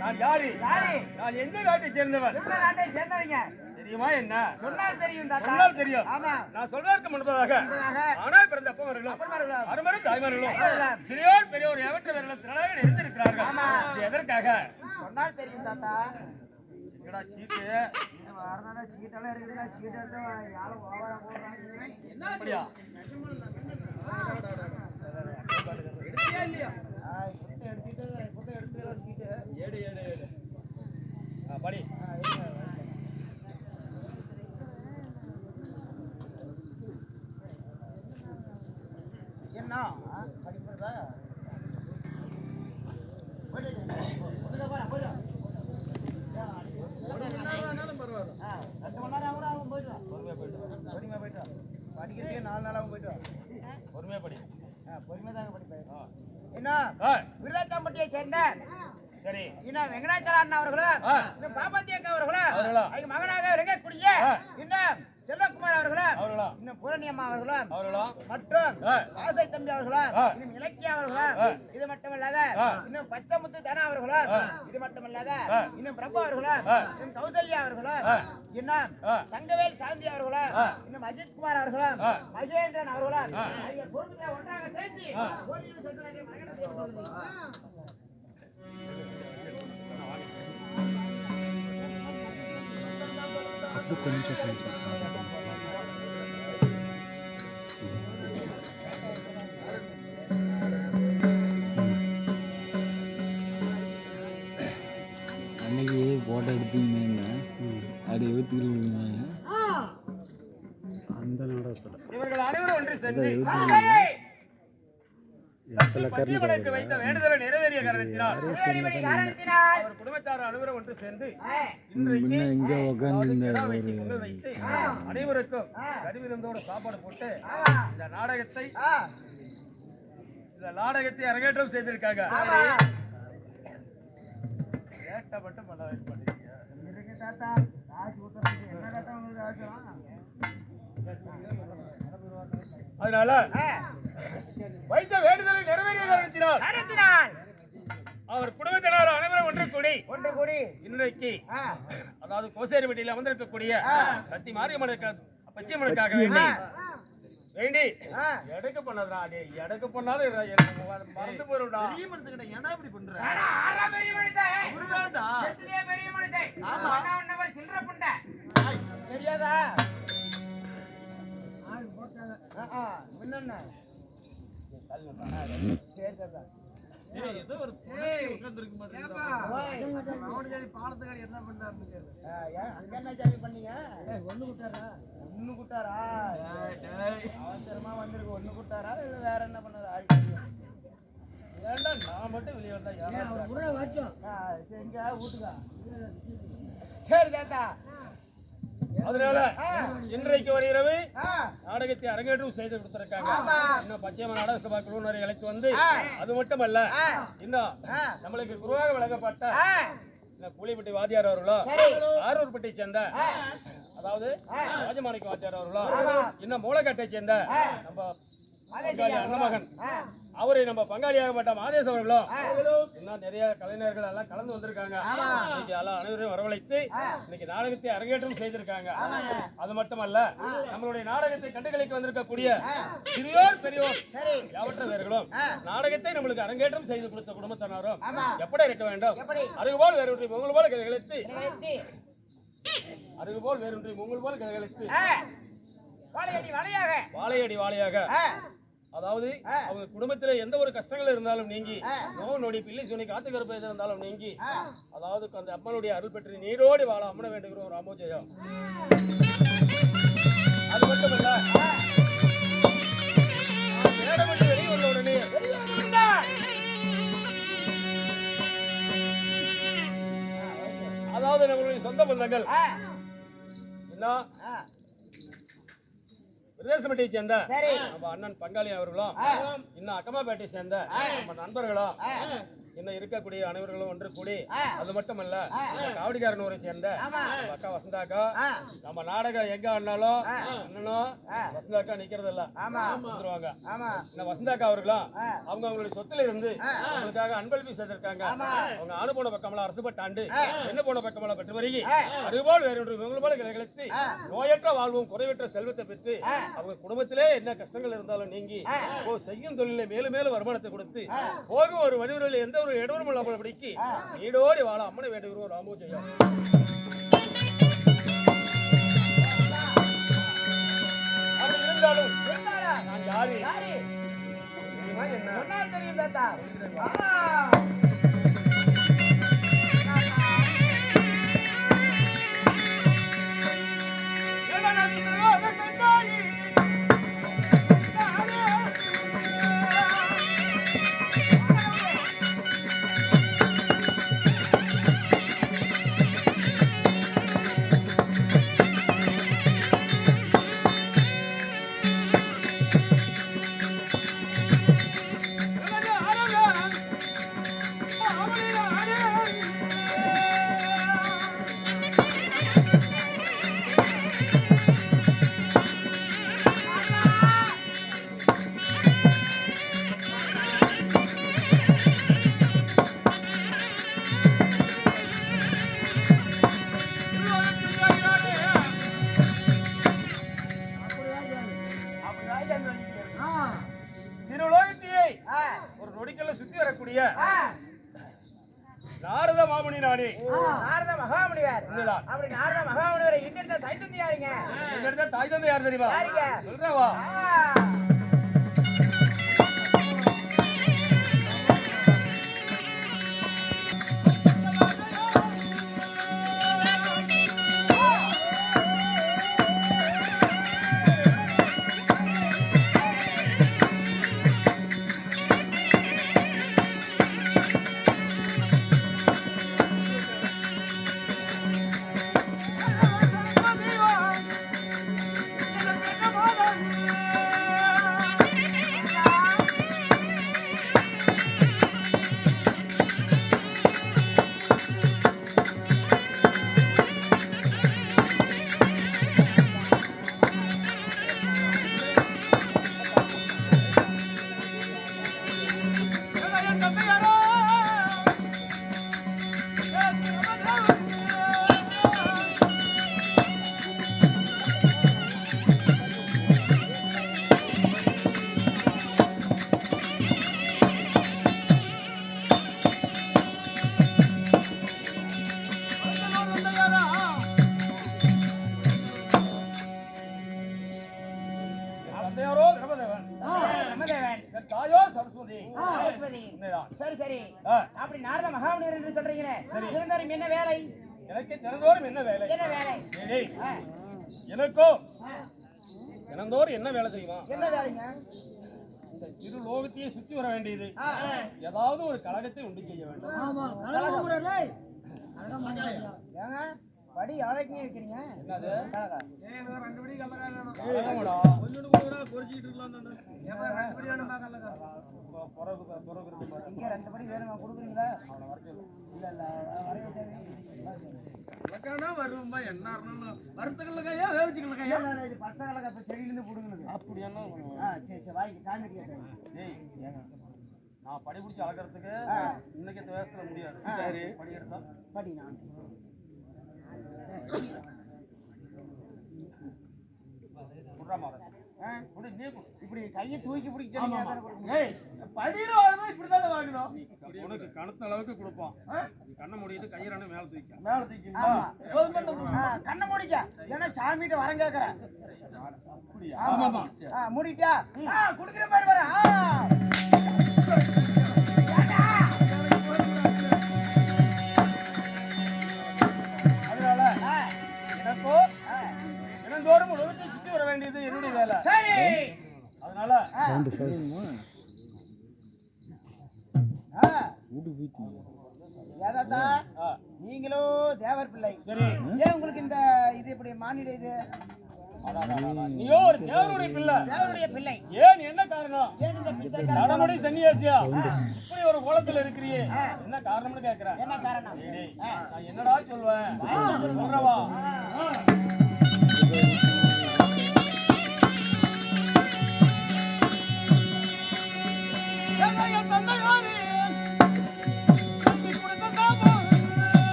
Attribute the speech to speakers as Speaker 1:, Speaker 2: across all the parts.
Speaker 1: நான் யாரு?
Speaker 2: யாரு?
Speaker 1: நான் எந்த நாட்டை சேர்ந்தவன்?
Speaker 2: எந்த நாட்டை சேர்ந்தவங்க?
Speaker 1: தெரியுமா என்ன?
Speaker 2: சொன்னால் தெரியும்
Speaker 1: சொன்னால் தெரியும்.
Speaker 2: ஆமா.
Speaker 1: நான் சொல்வதற்கு முன்பதாக ஆனால் பிறந்த
Speaker 2: அப்பன்மார்களும்
Speaker 1: அருமரும் தாய்மார்களும் சிறியோர் பெரியோர் எவற்றவர்களும் திரளாக இருந்திருக்கிறார்கள்.
Speaker 2: ஆமா.
Speaker 1: எதற்காக?
Speaker 2: சொன்னால் தெரியும் தாத்தா.
Speaker 1: என்னடா சீட்டு?
Speaker 2: வரனால சீட்டெல்லாம் இருக்குதுல சீட் எடுத்து யாரும்
Speaker 1: அப்படியா?
Speaker 2: எடுத்தியா இல்லையா ரெண்டு மணி நேரம் கூட ஆகும் போயிட்டு வா.
Speaker 1: பொறுமையா போயிட்டு
Speaker 2: படிக்கிறதுக்கே நாலு நாளாகும் போயிட்டு
Speaker 1: பொறுமையா படி.
Speaker 2: ஆ, பொறுமையா தாங்க படிப்பேன்.
Speaker 1: ஆ.
Speaker 2: என்ன?
Speaker 1: ஆ,
Speaker 2: விருதாச்சம்பட்டியை சேர்ந்த
Speaker 1: சரி
Speaker 2: இன்னும் வெங்கடாச்சல அண்ணா அவர்களும். இன்னும் பாப்பாத்தி அக்கா அவர்களும்
Speaker 1: அவர்களா?
Speaker 2: அவங்க மகனாக இருக்கக்கூடிய
Speaker 1: ஆ.
Speaker 2: இன்னும் செல்வகுமார் அவர்களும்
Speaker 1: அவர்களா
Speaker 2: இன்னும் பூரணி அம்மா அவர்களும்
Speaker 1: அவர்களா
Speaker 2: மற்றும். ஆசை தம்பி அவர்களும். இன்னும் இலக்கியா அவர்களும். இது மட்டுமல்லாத. இன்னும் பச்சமுத்து தனா அவர்களும். இது மட்டுமல்லாத. இன்னும் பிரபு அவர்களும். இன்னும் கௌசல்யா அவர்களும். இன்னும். தங்கவேல் சாந்தி அவர்களும். இன்னும் அஜித் குமார் அவர்களும். மகேந்திரன் அவர்களும் ஒன்றாக சேர்த்து
Speaker 1: ஆ.
Speaker 2: கோரியில் சந்திரனை மகனத்தை கொண்டு
Speaker 3: அன்னைக்கு ஃபோட்டோ எடுத்தீங்கன்னா அது எழுத்துக்கிறீங்க
Speaker 1: தங்கள் பத்தியமனுக்கு வைத்த வேண்டுதலை நிறைவேறிய காரணத்தினால் அவர் குடும்பத்தார் அனைவரும் ஒன்று சேர்ந்து. இன்றைக்கு அனைவருக்கும் கருவிருந்தோட சாப்பாடு போட்டு. இந்த நாடகத்தை. இந்த நாடகத்தை அரங்கேற்றம் செய்திருக்காங்க. ஏட்ட மட்டும் பண்ண வைக்க மாட்டேங்கிறீங்க.
Speaker 2: இருங்க தாத்தா காசு ஊத்துறதுக்கு என்ன தாத்தா உங்களுக்கு அவசரம்?
Speaker 1: அதனால. வைத்த வேண்டுதலை காரணத்தினால் அவர் குடும்பத்தினர் அனைவரும் ஒன்று கூடி
Speaker 2: ஒன்று கூடி
Speaker 1: இன்றைக்கு. அதாவது கோசேரிப்பட்டியில் அமர்ந்திருக்கக்கூடிய
Speaker 2: ஆ.
Speaker 1: சக்தி மாரியம்மனுக்கு பச்சையம்மனுக்காக வேண்டி வேண்டி. எடக்கு பண்ணதுடா டே எடக்கு பண்ணாத எனக்கு மறந்து போயிருடா
Speaker 2: ஆனா, ஆறாம் பெரிய மனிதன். எட்டுலயே பெரிய மனிதன். அண்ணா உன்னவர் சில்லறை புண்டை. தெரியாதா ஆ, ஆ, முன்னென்ன? சரி தாத்தா. ஆ, ஏன், அங்க என்ன ஜாலி பண்ணீங்க? ஒண்ணு குட்டாரா? அவசரமா வந்திருக்கு, ஒண்ணு குட்டாரா? இல்ல வேற என்ன பண்ணாரு?
Speaker 1: ஏன்டா நான் மட்டும் வெளியே வந்தா
Speaker 2: சரி, வீட்டுக்கா? சரி தாத்தா
Speaker 1: அதனால இன்றைக்கு ஒரு இரவு நாடகத்தை அரங்கேற்றம் செய்து கொடுத்திருக்காங்க. இன்னும் பச்சையம்மன் நாடக சபா குழுவினரை அழைத்து வந்து. அது மட்டுமல்ல. இன்னும். நம்மளுக்கு குருவாக வழங்கப்பட்ட கூலிப்பட்டி வாத்தியார் அவர்களும்
Speaker 2: சரி.
Speaker 1: ஆரூர்பட்டி சேர்ந்த. அதாவது ராஜமாணிக்க வாத்தியார் அவர்களும்
Speaker 2: ஆமா.
Speaker 1: இன்னும் மூலக்கட்டை சேர்ந்த. நம்ம அண்ணமகன் அவரை நம்ம பங்காளியாகப்பட்ட மாதேஷ் அவர்களும்
Speaker 2: ஆ.
Speaker 1: இன்னும் நிறைய கலைஞர்கள் எல்லாம் கலந்து வந்திருக்காங்க. இன்னைக்கு எல்லாம் அனைவரையும் வரவழைத்து. இன்னைக்கு நாடகத்தை அரங்கேற்றம் செய்திருக்காங்க. அது மட்டுமல்ல நம்மளுடைய நாடகத்தை கண்டுகளிக்க வந்திருக்கக்கூடிய. சிறியோர் பெரியோர் யாவற்றவர்களும். நாடகத்தை நம்மளுக்கு அரங்கேற்றம் செய்து கொடுத்த குடும்பத்தினரும். எப்படி இருக்க வேண்டும்? அதுபோல் வேறொன்றை உங்கள் போல
Speaker 2: நிறைவேற்றி.
Speaker 1: அதுபோல் வேறொன்றை உங்கள் போல கையெழுத்து
Speaker 2: ஆ, வாழையடி வாழையாக
Speaker 1: வாழையடி வாழையாக
Speaker 2: ஆ,
Speaker 1: அதாவது. அவங்க குடும்பத்துல எந்த ஒரு கஷ்டங்கள் இருந்தாலும் நீங்கி
Speaker 2: ஆ.
Speaker 1: நோவு நொடி பிள்ளை சுனி காத்து கருப்பு இருந்தாலும் நீங்கி. அதாவது அந்த அம்மனுடைய அருள் பெற்று நீரோடி வாழ அம்மனை வேண்டுகிறோம் ராமோஜயம் அது வெளியே வந்த உடனே அதாவது நம்மளுடைய சொந்த பந்தங்கள் என்ன
Speaker 2: ஆ,
Speaker 1: விதேசமட்டியை சேர்ந்த
Speaker 2: சரி.
Speaker 1: நம்ம அண்ணன் பங்காளி அவர்களும். இன்னும் அக்கமாப்பேட்டை சேர்ந்த நம்ம நண்பர்களும். என்ன இருக்கக்கூடிய அனைவர்களும் ஒன்று கூடி. அது மட்டுமல்ல காவடிக்காரன் ஊரை சேர்ந்த அக்கா வசந்தாக்கா நம்ம நாடகம் எங்க ஆடினாலும்
Speaker 2: ஆ.
Speaker 1: அண்ணனும். வசந்தாக்கா நிக்கிறது இல்ல வந்துருவாங்க இந்த வசந்தாக்கா அவர்களும். அவங்க அவங்களுடைய சொத்துல இருந்து. அவங்களுக்காக அன்பளிப்பு செய்திருக்காங்க. அவங்க ஆணு போன பக்கமெல்லாம் அரசு பட்டாண்டு. என்ன போன பக்கமெல்லாம் பெற்று வருகி. அதுபோல் வேற ஒன்று இவங்க போல
Speaker 2: ஆ.
Speaker 1: நோயற்ற வாழ்வும் குறைவற்ற செல்வத்தை பெற்று. அவங்க குடும்பத்திலே என்ன கஷ்டங்கள் இருந்தாலும் நீங்கி செய்யும் தொழிலை மேலும் மேலும் வருமானத்தை கொடுத்து. போகும் ஒரு வடிவரில் எந்த ஒரு இடவரும் இல்லாமல் படிக்கு
Speaker 2: ஆ.
Speaker 1: நீடோடி வாழ அம்மனை வேண்டுகிறோம் ராமோஜயம் அப்படி இருந்தாலும்? நான் யாரு என்ன
Speaker 2: தெரியும் தாத்தா. மகாமுனிவர் என்று சொல்றீங்களே. இருந்தாலும் என்ன வேலை?
Speaker 1: எனக்கு தினந்தோறும் என்ன வேலை?
Speaker 2: என்ன வேலை?
Speaker 1: டேய், டேய்,
Speaker 2: ஆ,
Speaker 1: எனக்கோ?
Speaker 2: ஆ,
Speaker 1: தினந்தோறும் என்ன வேலை தெரியுமா
Speaker 2: என்ன வேலைங்க?
Speaker 1: இந்த திரு லோகத்தையே சுத்தி வர வேண்டியது. ஏதாவது ஒரு கழகத்தை உண்டு செய்ய வேண்டும்.
Speaker 2: ஏங்க? படி அழைக்கங்க வைக்கிறீங்க
Speaker 1: என்னது
Speaker 2: கழகம்.
Speaker 1: கழகமாடா? பொ- பொறகு பொறகு இருக்கு பாரு.
Speaker 2: இங்க ரெண்டு படி வேணுமா கொடுக்குறீங்களா இல்ல இல்ல வரைய தேவை இது பச்சை கலக்க இப்ப செடியிலிருந்து புடுங்குனது.
Speaker 1: அப்படி என்ன
Speaker 2: சரி, சரி, வாங்கி, சாமி கேட்டேன்.
Speaker 1: டேய், நான் படி பிடிச்சி அளக்கிறதுக்கு
Speaker 2: ஆ.
Speaker 1: இன்னைக்கு வயசுல முடியாது. சரி படி எடுத்தா
Speaker 2: படி நான்.
Speaker 1: குடுறாமா
Speaker 2: ஆ,
Speaker 1: குடி நீ குடு
Speaker 2: இப்படி கையை தூக்கி படியில வாங்கணும் இப்படிதானே வாங்கணும்
Speaker 1: உனக்கு கணத்த அளவுக்கு கொடுப்போம். கண்ணை மூடிட்டு கையிறான மேல தூக்கி
Speaker 2: மேல தூக்கிங்களா கண்ணை மூடிக்க. ஏன்னா சாமிகிட்ட வரம் கேக்குறேன். ஆ குடுக்குற மாதிரி வர. ஏதாத்தா
Speaker 1: ஆ,
Speaker 2: நீங்களும் தேவர் பிள்ளை.
Speaker 1: சரி.
Speaker 2: ஏன் உங்களுக்கு இந்த இது இப்படி மாநில இது?
Speaker 1: நீயோ ஒரு தேவனுடைய பிள்ளை.
Speaker 2: தேவனுடைய பிள்ளை.
Speaker 1: ஏன் என்ன காரணம்?
Speaker 2: ஏன் இந்த
Speaker 1: சன்னியாசியா? இப்படி ஒரு கோலத்துல இருக்கிறியே. என்ன காரணம்னு கேக்குறேன்
Speaker 2: என்ன காரணம்?
Speaker 1: என்னடா சொல்வேன்? சொல்றவா?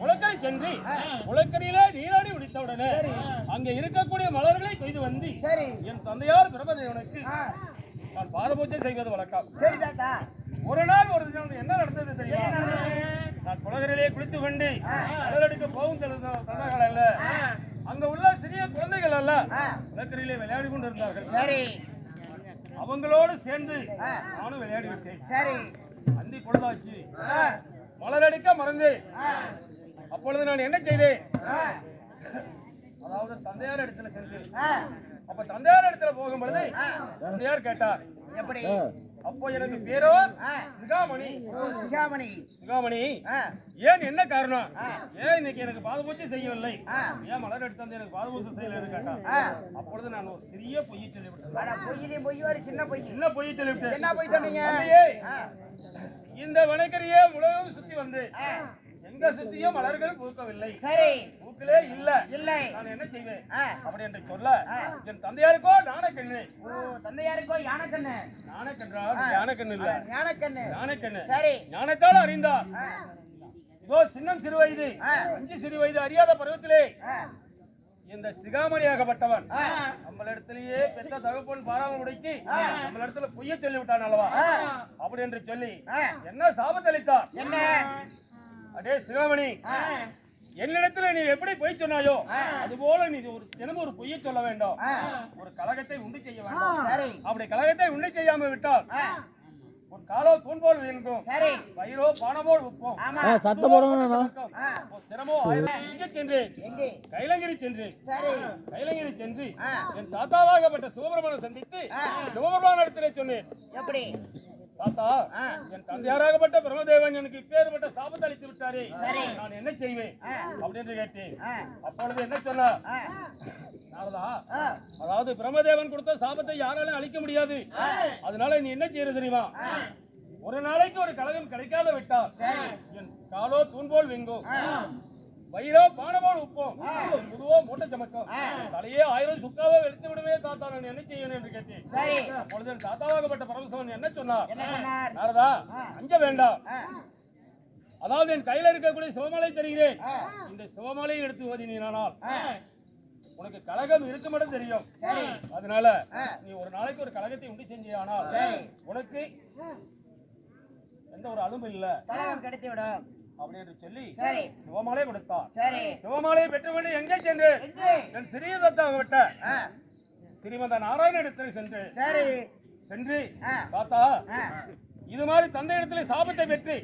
Speaker 1: உலக்கரை சென்று உலக்கரையிலே நீராடி முடித்த உடனே அங்க இருக்கக்கூடிய மலர்களை கொய்து வந்து என் தந்தையார் பிரபதேவனுக்கு நான் பாதபூஜை செய்வது வழக்கம்.
Speaker 2: சரி தாத்தா.
Speaker 1: ஒரு நாள் ஒரு தினம். என்ன நடந்தது தெரியுமா? நான் குளகரிலே குளித்து கொண்டு கடலடுக்க போகும் தந்தங்கள் அல்ல. அங்க உள்ள சிறிய குழந்தைகள் அல்ல. குளக்கரையிலே விளையாடி கொண்டு இருந்தார்கள்
Speaker 2: சரி.
Speaker 1: அவங்களோடு சேர்ந்து. நானும் விளையாடி விட்டேன்.
Speaker 2: சரி.
Speaker 1: அந்தி பொழுதாச்சு
Speaker 2: ஆ,
Speaker 1: மலரடிக்க மறந்தேன்
Speaker 2: ஆ,
Speaker 1: அப்பொழுது நான் என்ன செய்தேன்?
Speaker 2: ஆ,
Speaker 1: அதாவது தந்தையார் இடத்துல சென்று.
Speaker 2: ஆ,
Speaker 1: அப்ப தந்தையார் இடத்துல போகும் பொழுது தந்தையார் கேட்டார்
Speaker 2: எப்படி?
Speaker 1: அப்போ எனக்கு பேரோ? சிகாமணி.
Speaker 2: சிகாமணி.
Speaker 1: சிகாமணி. ஏன் என்ன காரணம். ஏன் இன்னைக்கு எனக்கு பாதபூஜை செய்யவில்லை. ஏன் மலர் எடுத்து வந்து எனக்கு பாதபூஜை செய்யலன்னு கேட்டார்
Speaker 2: ஆ.
Speaker 1: அப்பொழுது நான் ஒரு சிறிய பொய்யை சொல்லிவிட்டேன்.
Speaker 2: அட, பொய்யிலையும் பொய் வரும், சின்ன பொய்?
Speaker 1: சின்ன பொய்யை சொல்லிவிட்டேன்.
Speaker 2: என்ன பொய் சொன்னீங்க?
Speaker 1: இந்த வனக்கரியே உலகம் சுத்தி வந்து எங்க சுத்தியும் மலர்கள் பூக்கவில்லை.
Speaker 2: சரி.
Speaker 1: பூக்களே இல்ல.
Speaker 2: இல்லை.
Speaker 1: நான் என்ன செய்வேன்? அப்படி என்று சொல்ல. என் தந்தையாருக்கோ ஞானக்கண்ணு
Speaker 2: ஓ தந்தையாருக்கோ யானைக்கண்ணு?
Speaker 1: ஞானக்கன்றா ஞானக்கண்ணு இல்ல.
Speaker 2: ஞானக்கண்ணு
Speaker 1: ஞானக்கண்ணு
Speaker 2: சரி.
Speaker 1: ஞானத்தால் அறிந்தார் இதோ சின்னம் சிறு வயது. அஞ்சு சிறு வயது அறியாத பருவத்திலே இந்த சிகாமணியாகப்பட்டவன்
Speaker 2: ஆ,
Speaker 1: நம்மளிடத்திலேயே பெத்த தகப்பன் பாராமல் உடைக்கி நம்மளிடத்துல பொய்ய சொல்லி விட்டான் அல்லவா. அப்படி என்று சொல்லி என்ன சாபத்தளித்தார்
Speaker 2: என்ன?
Speaker 1: அடே சிகாமணி
Speaker 2: ஆ,
Speaker 1: என்னிடத்துல நீ எப்படி பொய் சொன்னாயோ
Speaker 2: ஆ.
Speaker 1: அதுபோல நீ ஒரு தினமும் ஒரு பொய்யை சொல்ல வேண்டும். ஒரு கலகத்தை உண்டு செய்ய வேண்டும்.
Speaker 2: சரி.
Speaker 1: அப்படி கலகத்தை உண்டு செய்யாம விட்டால் ஒரு காலோ தூண் போல் வீழ்ந்தும்
Speaker 2: சரி.
Speaker 1: வயிறோ பானமோல் உப்போம்.
Speaker 2: ஆ,
Speaker 1: ஒரு சிரமோ
Speaker 2: எங்கே?
Speaker 1: கைலங்கிரி சென்றேன்
Speaker 2: சரி.
Speaker 1: கைலங்கிரி சென்று. என் தாத்தாவாகப்பட்ட சிவபெருமானை சந்தித்து. சிவபெருமான இடத்திலே சொன்னேன்.
Speaker 2: எப்படி?
Speaker 1: தாத்தா. என் தந்தையாராகப்பட்ட பிரம்மதேவன் எனக்கு இப்பேற்பட்ட சாபத்தை அளித்து விட்டாரே.
Speaker 2: சரி.
Speaker 1: நான் என்ன செய்வேன். அப்படின்னு கேட்டேன். அப்பொழுது என்ன
Speaker 2: ஆ,
Speaker 1: அதாவது பிரம்மதேவன் கொடுத்த சாபத்தை யாராலும் அழிக்க முடியாது. அதனால நீ என்ன செய்யறது தெரியுமா? ஒரு நாளைக்கு ஒரு கழகம் கிடைக்காத விட்டால்
Speaker 2: சரி.
Speaker 1: என் காலோ தூண்போல் வெங்கும்.
Speaker 2: ஆ,
Speaker 1: வயிறோ பானபோல் உப்போம் முதுவோ மூட்டை சமக்கும் தலையே ஆயிரம் சுக்காவோ எடுத்து விடுவே தாத்தா. நான் என்ன செய்யணும் என்று கேட்டேன். என் தாத்தாவாகப்பட்ட பரமசிவன் என்ன சொன்னார்? நாரதா அஞ்ச வேண்டாம் அதாவது என் கையில இருக்கக்கூடிய சிவமாலை தருகிறேன். இந்த சிவமாலையை எடுத்து ஓதினால்
Speaker 2: ஆ,
Speaker 1: உனக்கு கழகம் இருக்க மட்டும் தெரியும். அதனால. நீ ஒரு நாளைக்கு ஒரு கழகத்தை உண்டு செஞ்சியானால். உனக்கு எந்த ஒரு அலும்பு இல்ல.
Speaker 2: கிடைத்து விடும்
Speaker 1: அப்படி என்று சொல்லி
Speaker 2: சரி.
Speaker 1: சிவமாலை கொடுத்தார்
Speaker 2: சரி.
Speaker 1: சிவமாலையை பெற்றுக்கொண்டு எங்கே சென்று? என் சிறிய தத்தாகப்பட்ட
Speaker 2: ஆ,
Speaker 1: ஸ்ரீமந்த நாராயண இடத்தில் சென்று.
Speaker 2: சரி.
Speaker 1: சென்று தாத்தா இது மாதிரி தந்தை இடத்துல சாபத்தை பெற்று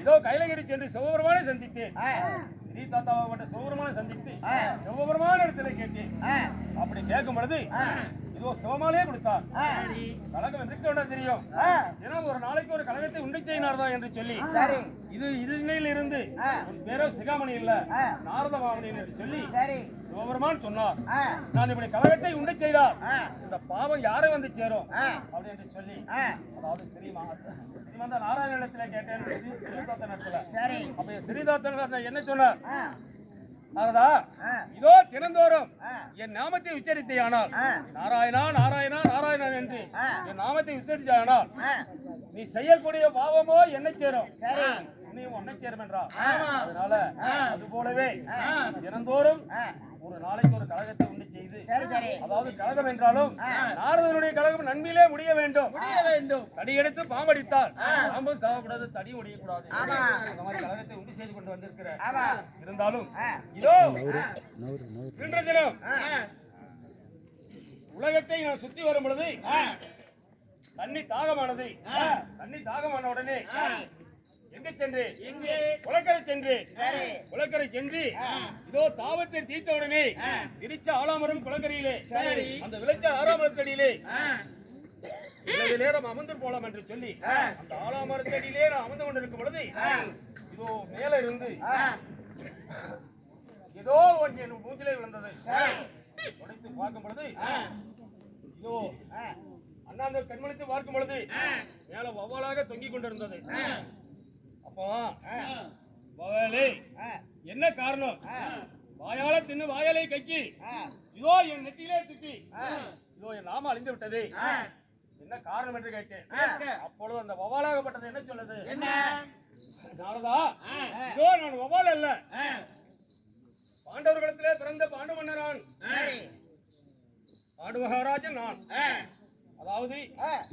Speaker 1: இதோ கைலகிரி சென்று சிவபெருமானை சந்தித்தேன்.
Speaker 2: ஆ,
Speaker 1: ஸ்ரீ தாத்தாவாகப்பட்ட சிவபெருமானை சந்தித்து
Speaker 2: ஆ.
Speaker 1: சிவபெருமான இடத்துல கேட்டேன். அப்படி கேட்கும் பொழுது இதோ சிவமாலையே கொடுத்தார் கழகம் எதற்கு வேண்டாம் தெரியும். தினம் ஒரு நாளைக்கு ஒரு கழகத்தை உண்டு செய்யினார்தான் என்று சொல்லி இது இதுநிலையில் இருந்து. உன் பேரோ சிகாமணி இல்ல. நாரத மாமணி என்று சொல்லி சிவபெருமான் சொன்னார். நான் இப்படி கழகத்தை உண்டு செய்தார் இந்த பாவம் யாரை வந்து சேரும்? அப்படி என்று சொல்லி அதாவது ஸ்ரீமா ஸ்ரீமந்த நாராயண இடத்துல கேட்டேன் ஸ்ரீதாத்தன் இடத்துல
Speaker 2: சரி.
Speaker 1: அப்ப ஸ்ரீதாத்தன் என்ன
Speaker 2: ஆ,
Speaker 1: இதோ தினந்தோறும் என் நாமத்தை உச்சரித்தேயானால் நாராயணா நாராயணா நாராயணா என்று. என் நாமத்தை உச்சரித்தாயானால் நீ செய்யக்கூடிய பாவமோ என்ன சேரும்?
Speaker 2: சரி.
Speaker 1: நீயும் ஒன்னை சேரும் என்றா. அதனால. அது போலவே. தினந்தோறும் ஒரு நாளைக்கு ஒரு கழகத்தை உண்டு அதாவது கழகம் என்றாலும் நாரதனுடைய கழகம் நன்மையிலே முடிய வேண்டும். முடிய வேண்டும். தடி எடுத்து பாம்படித்தால் பாம்பு சாகக்கூடாது தடி முடியக்கூடாது
Speaker 2: ஆமா.
Speaker 1: அந்த மாதிரி கழகத்தை உண்டு செய்து கொண்டு வந்திருக்கிறேன்
Speaker 2: ஆமா.
Speaker 1: இருந்தாலும். இதோ இன்று தினம். உலகத்தை நான் சுத்தி வரும் பொழுது தண்ணி தாகமானது. தண்ணி தாகமான உடனே எங்க சென்று? குளக்கரை சென்று. குளக்கரை சென்று. இதோ தாவத்தை தீர்த்த உடனே விரிச்ச ஆலாமரம் குளக்கரையிலே. அந்த விளைச்ச ஆறாமரத்தடியிலே சிறிது நேரம் அமர்ந்து போலாம் என்று சொல்லி அந்த ஆலாமரத்தடியிலே நான் அமர்ந்து கொண்டிருக்கும் பொழுது இதோ மேல இருந்து ஏதோ ஒன்று என் மூச்சிலே விழுந்தது. உடைத்து பார்க்கும் பொழுது இதோ அண்ணாந்த கண்மணித்து பார்க்கும் பொழுது மேல வவ்வாலாக தொங்கிக் கொண்டிருந்தது. அப்போ வவ்வாலே என்ன காரணம்? வாயால தின்னு வாயாலே கக்கி. இதோ என் நெத்தியிலே துக்கி இதோ என் நாம அழிந்து விட்டது. என்ன காரணம் என்று கேட்டேன். அப்பொழுது அந்த வவ்வாலாகப்பட்டது என்ன சொல்லுது?
Speaker 2: என்ன?
Speaker 1: நாரதா இதோ நான் வவ்வால் அல்ல. பாண்டவர்களிடத்திலே பிறந்த பாண்டு மன்னரான் பாண்டு மகாராஜன் நான். அதாவது.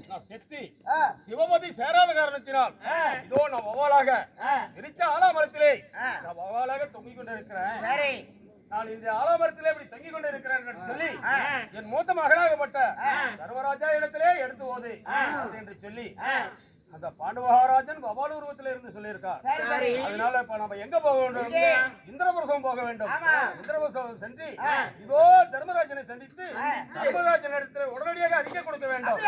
Speaker 1: நான் செத்து. சிவமதி சேராத காரணத்தினால் இதோ நான் வவாலாக. இருச்ச ஆலாமரத்திலே. நான் வவாலாக தொங்கிக் கொண்டிருக்கிறேன்.
Speaker 2: சரி.
Speaker 1: நான் இந்த ஆலாமரத்திலே இப்படி தங்கிக் கொண்டிருக்கிறேன் என்று சொல்லி. என் மூத்த மகனாகப்பட்ட சர்வராஜா இடத்திலே எடுத்து ஓது என்று சொல்லி அந்த பாண்டு மகாராஜன் வவால் உருவத்திலே இருந்து சொல்லியிருக்கார் அதனால இப்ப நம்ம எங்க போக வேண்டும்?
Speaker 2: எங்கே?
Speaker 1: இந்திரபுரம் போக வேண்டும்.
Speaker 2: ஆமா.
Speaker 1: இந்திரபுரம் சென்று இதோ தர்மராஜனை சந்தித்து தர்மராஜன் இடத்துல உடனடியாக அறிக்கை கொடுக்க வேண்டும்.